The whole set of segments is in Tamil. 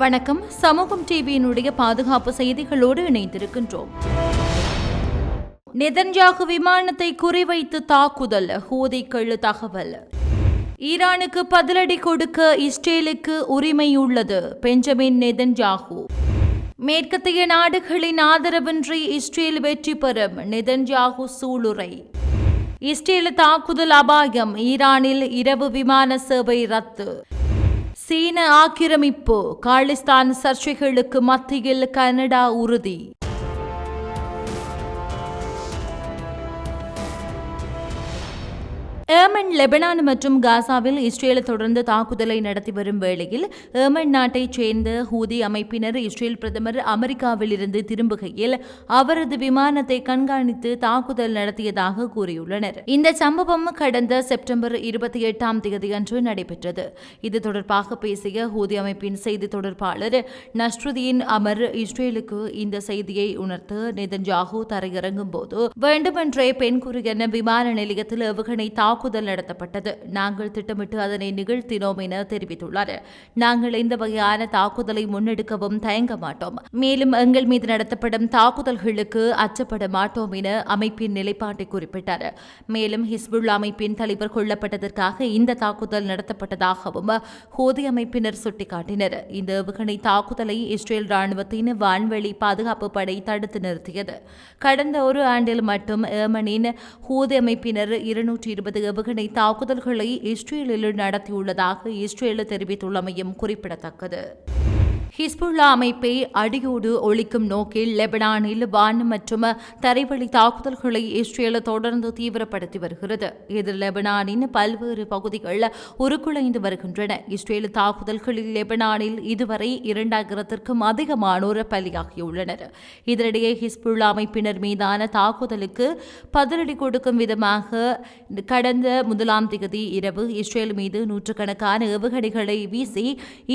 வணக்கம். சமூகம் டிவியினுடைய பாதுகாப்பு செய்திகளோடு இணைந்திருக்கின்றோம். நெதன்யாகு விமானத்தை குறிவைத்து தாக்குதல் ஹூதிக்கள் தகவல். ஈரானுக்கு பதிலடி கொடுக்க இஸ்ரேலுக்கு உரிமை உள்ளது பெஞ்சமின் நெதன்யாகு. மேற்கத்திய நாடுகளின் ஆதரவின்றி இஸ்ரேல் வெற்றி பெறும் நெதன்யாகு சூளுரை. இஸ்ரேல் தாக்குதல் அபாயம் ஈரானில் இரவு விமான சேவை ரத்து. சீன ஆக்கிரமிப்பு. காலிஸ்தான் சர்ச்சைகளுக்கு மத்தியில் கனடா உறுதி. ஏமன் லெபனான் மற்றும் காசாவில் இஸ்ரேல் தொடர்ந்து தாக்குதலை நடத்தி வரும் வேளையில் ஏமன் நாட்டைச் சேர்ந்த ஹூதி அமைப்பினர் இஸ்ரேல் பிரதமர் அமெரிக்காவில் இருந்து திரும்புகையில் அவரது விமானத்தை கண்காணித்து தாக்குதல் நடத்தியதாக கூறியுள்ளனர். இந்த சம்பவம் கடந்த செப்டம்பர் இருபத்தி எட்டாம் தேதி அன்று நடைபெற்றது. இது தொடர்பாக பேசிய ஹூதி அமைப்பின் செய்தி தொடர்பாளர் நஸ்ருதீன் அமர் இஸ்ரேலுக்கு இந்த செய்தியை உணர்த்து நிதன் ஜாகு தரையிறங்கும் போது வேண்டுமென்றே பெண் குறுகன விமான நிலையத்தில் ஏவுகணை தாக்குதல் நடத்தப்பட்டது. நாங்கள் திட்டமிட்டு அதனை நிகழ்த்தினோம் என தெரிவித்துள்ளார். நாங்கள் இந்த வகையான தாக்குதலை முன்னெடுக்கவும் தயங்க மாட்டோம். மேலும் எங்கள் மீது நடத்தப்படும் தாக்குதல்களுக்கு அச்சப்பட மாட்டோம் என அமைப்பின் நிலைப்பாட்டை குறிப்பிட்டார். மேலும் ஹிஸ்புல் அமைப்பின் தலைவர் கொல்லப்பட்டதற்காக இந்த தாக்குதல் நடத்தப்பட்டதாகவும் ஹோதி அமைப்பினர் சுட்டிக்காட்டினர். இந்த ஏவுகணை தாக்குதலை இஸ்ரேல் ராணுவத்தின் வான்வெளி பாதுகாப்பு படை தடுத்து நிறுத்தியது. கடந்த ஒரு ஆண்டில் மட்டும் ஏமனின் ஹூதி அமைப்பினர் இருநூற்றி இருபது ஏவுகணை தாக்குதல்களை இஸ்ரேலில் நடத்தியுள்ளதாக இஸ்ரேல் தெரிவித்துள்ளமையும் குறிப்பிடத்தக்கது. ஹிஸ்புல்லா அமைப்பை அடியோடு ஒழிக்கும் நோக்கில் லெபனானில் வான் மற்றும் தரைவழி தாக்குதல்களை இஸ்ரேல் தொடர்ந்து தீவிரப்படுத்தி வருகிறது. இது லெபனானின் பல்வேறு பகுதிகள் உருக்குலைந்து வருகின்றன. இஸ்ரேல் தாக்குதல்களில் லெபனானில் இதுவரை இரண்டாயிரத்திற்கும் அதிகமானோர் பலியாகியுள்ளனர். இதனிடையே ஹிஸ்புல்லா அமைப்பினர் மீதான தாக்குதலுக்கு பதிலடி கொடுக்கும் விதமாக கடந்த முதலாம் தேதி இரவு இஸ்ரேல் மீது நூற்றுக்கணக்கான ஏவுகணைகளை வீசி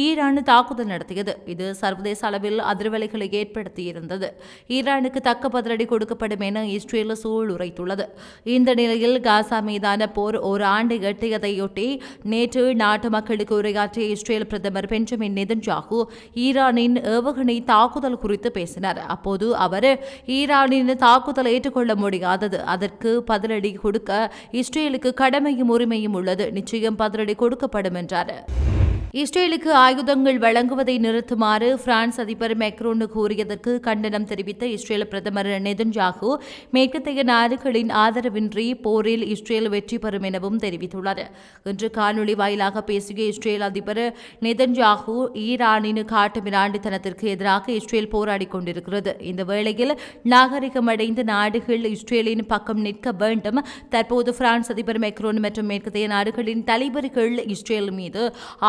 ஈரான் தாக்குதல் நடத்தியது. இது சர்வதேச அளவில் அதிர்வலைகளை ஏற்படுத்தியிருந்தது. ஈரானுக்கு தக்க பதிலடி கொடுக்கப்படும் என இஸ்ரேல் சூழ் உரைத்துள்ளது இந்த நிலையில் காசா மீதான போர் ஒரு ஆண்டு எட்டியதையொட்டி நேற்று நாட்டு மக்களுக்கு உரையாற்றிய இஸ்ரேல் பிரதமர் பெஞ்சமின் நெதன்ஜாகு ஈரானின் ஏவுகணை தாக்குதல் குறித்து பேசினார். அப்போது அவர் ஈரானின் தாக்குதல் ஏற்றுக்கொள்ள முடியாதது. அதற்கு பதிலடி கொடுக்க இஸ்ரேலுக்கு கடமையும் உரிமையும் உள்ளது. நிச்சயம் பதிலடி கொடுக்கப்படும் என்றார். இஸ்ரேலுக்கு ஆயுதங்கள் வழங்குவதை நிறுத்துமாறு பிரான்ஸ் அதிபர் மேக்ரோனு கூறியதற்கு கண்டனம் தெரிவித்த இஸ்ரேல் பிரதமர் நெதன்ஜாகு மேற்கத்தைய நாடுகளின் ஆதரவின்றி போரில் இஸ்ரேல் வெற்றி பெறும் எனவும் தெரிவித்துள்ளார் இன்று காணொலி வாயிலாக பேசிய இஸ்ரேல் அதிபர் நெதன்ஜாகு ஈரானின் காட்டு மிராண்டித்தனத்திற்கு எதிராக இஸ்ரேல் போராடி கொண்டிருக்கிறது. இந்த வேளையில் நாகரிகமடைந்த நாடுகள் இஸ்ரேலின் பக்கம் நிற்க வேண்டும். தற்போது பிரான்ஸ் அதிபர் மெக்ரோன் மற்றும் மேற்கத்தைய நாடுகளின் தலைவர்கள் இஸ்ரேல் மீது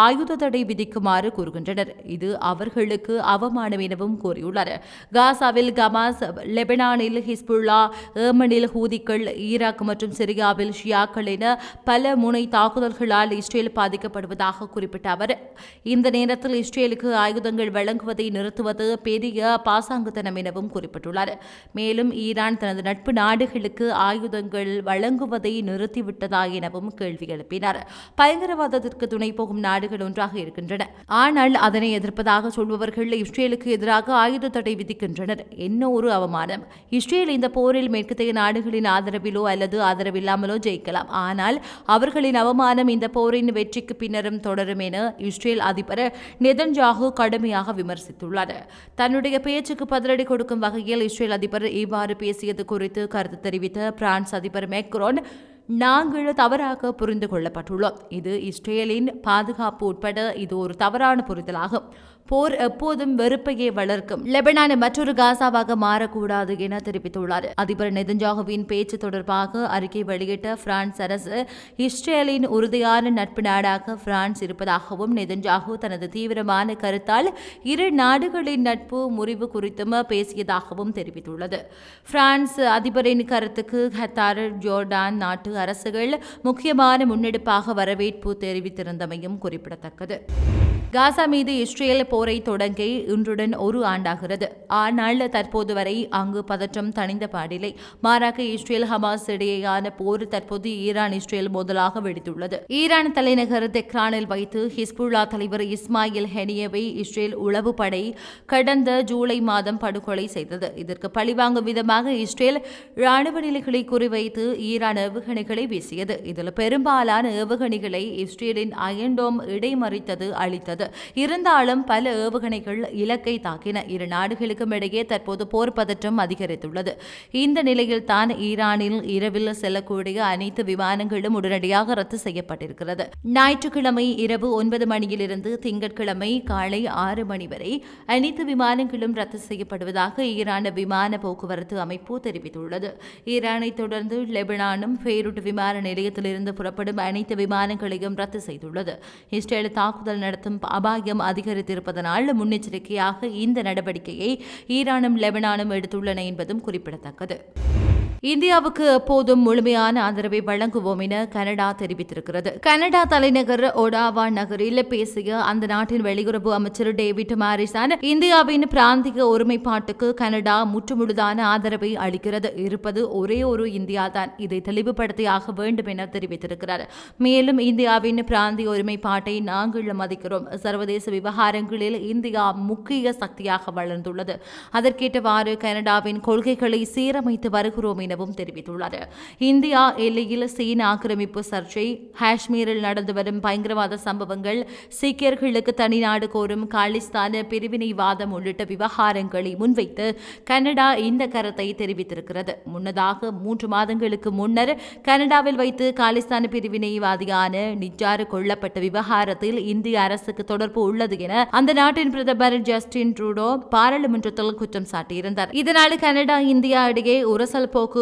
ஆயுத தடை விதிக்குமாறு கூறுகின்றனர். இது அவர்களுக்கு அவமானம் எனவும் கூறியுள்ளார் காசாவில் கமாஸ் லெபனானில் ஹிஸ்புல்லா ஏமனில் ஹூதிக்கள் ஈராக் மற்றும் சிரியாவில் ஷியாக்கள் என பல முனை தாக்குதல்களால் இஸ்ரேல் பாதிக்கப்படுவதாக குறிப்பிட்ட அவர். இந்த நேரத்தில் இஸ்ரேலுக்கு ஆயுதங்கள் வழங்குவதை நிறுத்துவது பெரிய பாசாங்குத்தனம் எனவும் குறிப்பிட்டுள்ளார். மேலும் ஈரான் தனது நட்பு நாடுகளுக்கு ஆயுதங்கள் வழங்குவதை நிறுத்திவிட்டதா எனவும் கேள்வி எழுப்பினார். பயங்கரவாதத்திற்கு துணை போகும் நாடுகள் ஒன்றாக இருக்கின்றன. ஆனால் அதனை எதிர்ப்பதாக சொல்பவர்கள் இஸ்ரேலுக்கு எதிராக ஆயுத தடை விதிக்கின்றனர். என்ன ஒரு அவமானம். இஸ்ரேல் இந்த போரில் மேற்கத்தைய நாடுகளின் ஆதரவிலோ அல்லது ஆதரவில்லாமலோ ஜெயிக்கலாம். ஆனால் அவர்களின் அவமானம் இந்த போரின் வெற்றிக்கு பின்னரும் தொடரும் என இஸ்ரேல் அதிபர் நெதன்ஜாகு கடுமையாக விமர்சித்துள்ளார். தன்னுடைய பேச்சுக்கு பதிலடி கொடுக்கும் வகையில் இஸ்ரேல் அதிபர் இவ்வாறு பேசியது குறித்து கருத்து தெரிவித்த பிரான்ஸ் அதிபர் மேக்ரோன் நாங்கள் தவறாக புரிந்து கொள்ளப்பட்டுள்ளோம். இது இஸ்ரேலின் பாதுகாப்பு உட்பட இது ஒரு தவறான புரிதலாகும். போர் எப்போதும் வெறுப்பையே வளர்க்கும். லெபனான் மற்றொரு காசாவாக மாறக்கூடாது என தெரிவித்துள்ளார். அதிபர் நெதன்ஜாகுவின் பேச்சு தொடர்பாக அறிக்கை வெளியிட்ட பிரான்ஸ் அரசு இஸ்ரேலின் உறுதியான நட்பு நாடாக பிரான்ஸ் இருப்பதாகவும் நெதன்ஜாகு தனது தீவிரமான கருத்தால் இரு நாடுகளின் நட்பு முறிவு குறித்தும் பேசியதாகவும் தெரிவித்துள்ளது. பிரான்ஸ் அதிபரின் கருத்துக்கு ஹத்தார் ஜோர்டான் நாட்டு அரசுகள் முக்கியமான முன்னெடுப்பாக வரவேற்பு தெரிவித்திருந்தமையும் குறிப்பிடத்தக்கது. காசா மீது இஸ்ரேல் போரை தொடங்கி இன்றுடன் ஒரு ஆண்டாகிறது. ஆனால் தற்போது வரை அங்கு பதற்றம் தணிந்த பாடில்லை. மாறாக இஸ்ரேல் ஹமாஸ் இடையேயான போர் தற்போது ஈரான் இஸ்ரேல் மோதலாக வெடித்துள்ளது. ஈரான் தலைநகர் தெக்ரானில் வைத்து ஹிஸ்புல்லா தலைவர் இஸ்மாயில் ஹெனியவை இஸ்ரேல் உளவு படை கடந்த ஜூலை மாதம் படுகொலை செய்தது. இதற்கு பழிவாங்கும் விதமாக இஸ்ரேல் ராணுவ நிலைகளை குறிவைத்து ஈரான் ஏவுகணைகளை வீசியது. இதில் பெரும்பாலான ஏவுகணைகளை இஸ்ரேலின் அயன்டோம் இடைமறித்தது அளித்தது இருந்தாலும் பல பல ஏவுகணைகள் இலக்கை தாக்கின இரு நாடுகளுக்கும் இடையே தற்போது போர் பதற்றம் அதிகரித்துள்ளது. இந்த நிலையில் தான் ஈரானில் இரவில் செல்லக்கூடிய அனைத்து விமானங்களும் உடனடியாக ரத்து செய்யப்பட்டிருக்கிறது. ஞாயிற்றுக்கிழமை இரவு ஒன்பது மணியிலிருந்து திங்கட்கிழமை காலை ஆறு மணி வரை அனைத்து விமானங்களும் ரத்து செய்யப்படுவதாக ஈரான் விமான போக்குவரத்து அமைப்பு தெரிவித்துள்ளது. ஈரானை தொடர்ந்து லெபனானும் பெய்ரூட் விமான நிலையத்திலிருந்து புறப்படும் அனைத்து விமானங்களையும் ரத்து செய்துள்ளது. இஸ்ரேல் தாக்குதல் நடத்தும் அபாயம் அதிகரித்திருப்பது அதிகரித்திருப்பதனால் முன்னெச்சரிக்கையாக இந்த நடவடிக்கையை ஈரானும் லெபனானும் எடுத்துள்ளன என்பதும் குறிப்பிடத்தக்கது. இந்தியாவுக்கு எப்போதும் முழுமையான ஆதரவை வழங்குவோம் என கனடா தெரிவித்திருக்கிறது. கனடா தலைநகர் ஒடாவா நகரில் பேசிய அந்த நாட்டின் வெளியுறவு அமைச்சர் டேவிட் மாரிசான் இந்தியாவின் பிராந்திய ஒருமைப்பாட்டுக்கு கனடா முற்றுமுழுதான ஆதரவை அளிக்கிறது. இருப்பது ஒரே ஒரு இந்தியா தான் இதை தெளிவுபடுத்தியாக வேண்டும் என தெரிவித்திருக்கிறார். மேலும் இந்தியாவின் பிராந்திய ஒருமைப்பாட்டை நாங்கள் மதிக்கிறோம். சர்வதேச விவகாரங்களில் இந்தியா முக்கிய சக்தியாக வளர்ந்துள்ளது. அதற்கேற்றவாறு கனடாவின் கொள்கைகளை சீரமைத்து வருகிறோம் எனவும் தெரிவித்துள்ளது. இந்தியா எல்லையில் சீன ஆக்கிரமிப்பு சர்ச்சை காஷ்மீரில் நடந்து வரும் பயங்கரவாத சம்பவங்கள் சீக்கியர்களுக்கு தனி நாடு கோரும் காலிஸ்தான பிரிவினைவாதம் உள்ளிட்ட விவகாரங்களை முன்வைத்து கனடா இந்த கருத்தை தெரிவித்திருக்கிறது. முன்னதாக மூன்று மாதங்களுக்கு முன்னர் கனடாவில் வைத்து காலிஸ்தான் பிரிவினைவாதியான நிஜார் கொல்லப்பட்ட விவகாரத்தில் இந்திய அரசுக்கு தொடர்பு உள்ளது என அந்த நாட்டின் பிரதமர் ஜஸ்டின் ட்ரூடோ பாராளுமன்றத்தில் குற்றம் சாட்டியிருந்தார். இதனால் கனடா இந்தியா இடையே உரசல் போக்கு